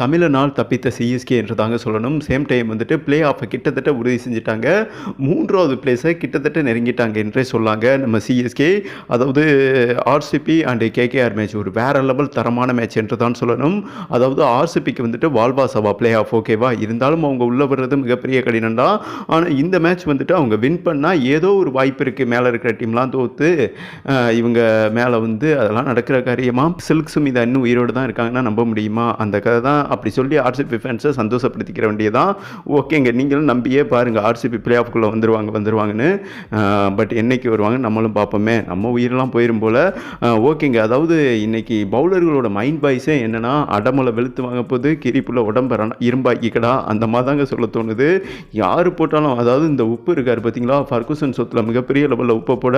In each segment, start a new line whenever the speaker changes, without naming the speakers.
தமிழனால் தப்பித்த CSK என்று தாங்க சொல்லணும். சேம் டைம் வந்துட்டு பிளே ஆஃபை கிட்டத்தட்ட உறுதி செஞ்சுட்டாங்க. மூன்றாவது பிளேஸை கிட்டத்தட்ட நெருங்கிட்டாங்க என்றே சொல்லாங்க நம்ம சிஎஸ்கே அதாவது ஆர்சிபி அண்டு கேகேஆர் மேட்ச் ஒரு வேற லெவல் தரமான மேட்ச் என்று தான் சொல்லணும். அதாவது ஆர்சிபிக்கு வந்துட்டு வால்வா சவா பிளே ஆஃப் ஓகேவா இருந்தாலும் அவங்க உள்ளே வர்றது மிகப்பெரிய கடினம் தான். ஆனால் இந்த மேட்ச் வந்துட்டு அவங்க வின் பண்ணால் ஏதோ ஒரு வாய்ப்பு இருக்குது மேலே இருக்கிற டீம்லாம் தோற்று இவங்க மேலே வந்து அதெல்லாம் நடக்கிற காரியமாக சில்க் சுமிதா இன்னும் உயிரோடு தான் இருக்காங்கன்னா நம்ப முடியுமா? அந்த கதை தான் அப்படி சொல்லி ஆர்சிபி ஃபேன்ஸை சந்தோஷப்படுத்திக்கிற வேண்டியதான் ஓகேங்க நீங்களும் நம்பியே பாருங்கள் ஆர்சிபி பிளே ஆஃப்குள்ளே வந்துடுவாங்க வந்துடுவாங்கன்னு பட் என்னைக்கு வருவாங்க நம்மளும் பார்ப்போமே. நம்ம உயிரெல்லாம் போயிடும் போல். ஓகேங்க அதாவது இன்றைக்கி பவுலர்களோட மைண்ட் பாய்ஸே என்னென்னா அடமலை வெளுத்து வாங்க போது கிரிப்புள்ள உடம்பை இரும்பாக்கிக்கடா அந்த மாதிரி தாங்க சொல்ல தோணுது. யார் போட்டாலும் அதாவது இந்த உப்பு இருக்கார் பார்த்தீங்களா ஃபர்குசன் சொத்தில் மிகப்பெரிய லெவலில் உப்பை போட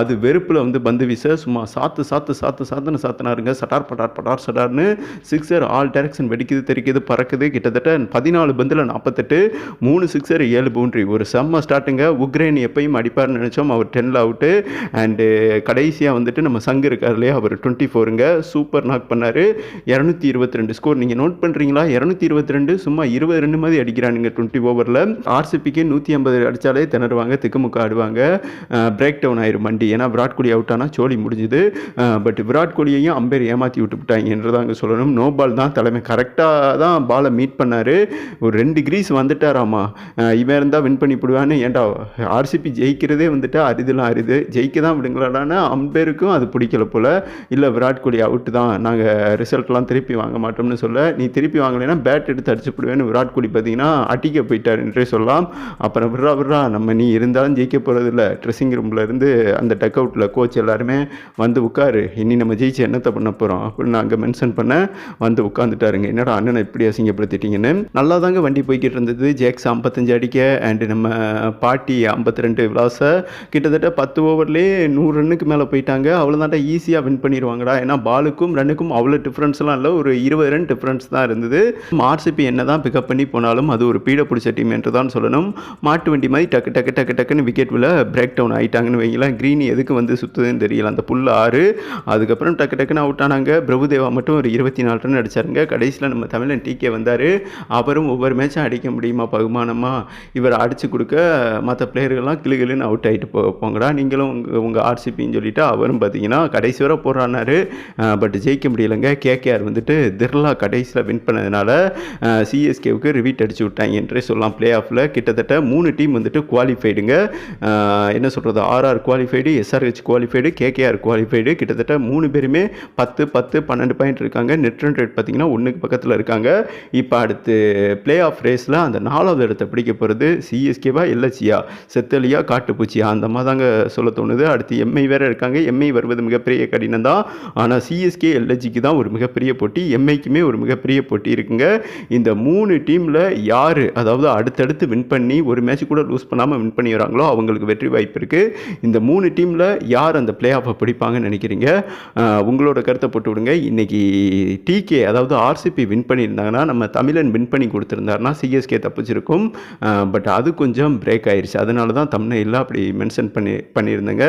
அது வெறுப்பில் வந்து பந்து வீச சும்மா சாத்து சாத்து சாத்து சாத்துன்னு சாத்தினாருங்க சட்டார் பட்டார் பட்டார் சட்டார்னு சிக்ஸர் ஆல் டைரக்ஷன் வெடிக்குது தெரிக்குது பறக்குது. கிட்டத்தட்ட பதினாலு பந்தில் நாற்பத்தெட்டு மூணு சிக்ஸர் ஏழு பவுண்ட்ரி ஒரு செம்ம ஸ்டார்ட்டுங்க உக்ரைன் எப்பயும் அடிப்பார்னு நினச்சோம். அவர் டென்னில் அவுட்டு அண்டு கடைசியாக வந்துட்டு நம்ம சங்கு இருக்கார் இல்லையா? அவர் டுவெண்ட்டி ஃபோருங்க சூப்பர் நாக் பண்ணார். இரநூத்தி இருபத்தி ரெண்டு ஸ்கோர் நீங்கள் நோட் பண்ணுறீங்களா இரநூத்தி இருபத்தி ரெண்டு சும்மா இருபது ரெண்டு மாதிரி அடிக்கிறானுங்க டுவெண்ட்டி ஓவரில் ஆர்சிபிக்கு நூற்றி ஐம்பது அடித்தாலே திணறுவாங்க திக்குமுக்க ஆடுவாங்க. பிரேக் டவுன் ஆயிரும் வண்டி. ஏன்னா விராட் கோலி அவுட் ஆனால் சோழி முடிஞ்சுது. பட் விராட் கோலியையும் அம்பேர் ஏமாற்றி விட்டு விட்டாங்கன்றதாங்க சொல்லணும். நோ பால் தான் தலைமை கரெக்ட் கரெக்டாக தான் பாலை மீட் பண்ணார். ஒரு ரெண்டு கிரீஸ் வந்துட்டாராமா. இவன் இருந்தால் வின் பண்ணி போடுவான்னு ஏன்டா ஆர்சிபி ஜெயிக்கிறதே வந்துட்டு அரிதுலாம் அரிது. ஜெயிக்க தான் விடுங்களாடான்னு அம்பேருக்கும் அது பிடிக்கல போல். இல்லை விராட் கோலி அவுட்டு தான். நாங்கள் ரிசல்ட்லாம் திருப்பி வாங்க மாட்டோம்னு சொல்ல. நீ திருப்பி வாங்கலைன்னா பேட் எடுத்து அடிச்சு போடுவேன்னு விராட் கோலி பார்த்தீங்கன்னா அட்டிக்க போயிட்டார் என்றே சொல்லலாம். அப்புறம் விட்றா விட்றா நம்ம நீ இருந்தாலும் ஜெயிக்க போகிறது இல்லை ட்ரெஸ்ஸிங் ரூமில் இருந்து அந்த டக் அவுட்டில் கோச் எல்லாருமே வந்து உட்காரு. இனி நம்ம ஜெயிச்சு என்னத்தை பண்ண போகிறோம் அப்படின்னு அங்கே மென்ஷன் பண்ண வந்து உட்காந்துட்டாருங்க என்னடா அண்ணனை இப்படி அசிங்கப்படுத்திட்டீங்கன்னு? நல்லா தாங்க வண்டி போய்கிட்டு இருந்தது ஜேக்ஸ் ஐம்பத்தஞ்சு அடிக்க அண்டு நம்ம பாட்டி ஐம்பத்தி ரெண்டு விளாச. கிட்டத்தட்ட பத்து ஓவர்லேயே நூறு ரன்னுக்கு மேலே போயிட்டாங்க. அவ்வளோதான்டா ஈஸியாக வின் பண்ணிடுவாங்கடா. ஏன்னா பாலுக்கும் ரன்னுக்கும் அவ்வளோ டிஃப்ரென்ஸ்லாம் இல்லை. ஒரு இருபது ரன் டிஃப்ரென்ஸ் தான் இருந்தது. ஆர்சிபி என்ன தான் பிக்கப் பண்ணி போனாலும் அது ஒரு பீட பிடிச்ச டீம் என்று தான் சொல்லணும். மாட்டு வண்டி மாதிரி டக்கு டக்கு டக்கு டக்குன்னு விக்கெட் விழ பிரேக் டவுன் ஆகிட்டாங்கன்னு வைங்களேன். க்ரீன் எதுக்கு வந்து சுற்றுதுன்னு தெரியல. அந்த புல் ஆறு. அதுக்கப்புறம் டக்கு டக்குன்னு அவுட் ஆனாங்க. பிரபுதேவா மட்டும் ஒரு இருபத்தி நாலு ரன் அடிச்சாருங்க. கடைசியில் நம்ம தமிழன் டிகே வந்தார். அவரும் ஒவ்வொரு மேட்சும் அடிக்க முடியுமா பகுமானமாக இவர் அடித்து கொடுக்க மற்ற பிளேயர்கள்லாம் கிளுகிளுன்னு அவுட் ஆகிட்டு போ போங்கடா. நீங்களும் உங்கள் உங்கள் ஆர்சிபின்னு சொல்லிட்டு அவரும் பார்த்தீங்கன்னா கடைசி வரை போடுறானாரு பட் ஜெயிக்க முடியலைங்க. கேகேஆர் வந்துட்டு திர்லா கடைசியில் வின் பண்ணதுனால சிஎஸ்கேவுக்கு ரிவீட் அடிச்சு விட்டாங்க என்றே சொல்லலாம். பிளே ஆஃபில் கிட்டத்தட்ட மூணு டீம் வந்துட்டு குவாலிஃபைடுங்க என்ன சொல்கிறது RR qualified SRH qualified KKR qualified கிட்டத்தட்ட மூணு பேருமே பத்து பத்து பன்னெண்டு பாயிண்ட் இருக்காங்க. நெட் ரன் ரேட் பார்த்தீங்கன்னா ஒன்றுக்கு பக்கத்தில் இருக்காங்க. இப்போ அடுத்து பிளே ஆஃப் ரேஸில் அந்த நாலாவது இடத்தை பிடிக்க போகிறது சிஎஸ்கேவா எல்எஸ்சியா செத்தலியா காட்டுப்பூச்சியா? அந்த மாதிரி தாங்க சொல்ல தோணுது. அடுத்து எம்ஐ வேறு இருக்காங்க. எம்ஐ வருவது மிகப்பெரிய கடினம் தான். ஆனால் சிஎஸ்கே எல்எஸ்ஜிக்கு தான் ஒரு மிகப்பெரிய போட்டி. எம்ஐக்குமே ஒரு மிகப்பெரிய போட்டி இருக்குங்க. இந்த மூணு டீமில் யார் அதாவது அடுத்தடுத்து வின் பண்ணி ஒரு மேட்ச் கூட லூஸ் பண்ணாமல் வின் பண்ணி வராங்களோ அவங்களுக்கு வெற்றி வாய்ப்பு இருக்குது இந்த மூணு டீமில் யார் அந்த பிளே ஆஃபை பிடிப்பாங்கன்னு நினைக்கிறீங்க? உங்களோட கருத்தை போட்டு விடுங்க. இன்னைக்கு டிகே அதாவது ஆர்சிபி வின் பண்ணியிருந்தாங்கன்னா நம்ம தமிழன் வின் பண்ணி கொடுத்துருந்தாருன்னா சிஎஸ்கே தப்பிச்சிருக்கும். பட் அது கொஞ்சம் பிரேக் ஆயிடுச்சு அதனால தான் தமிழில் அப்படி மென்ஷன் பண்ணி பண்ணியிருந்தேங்க.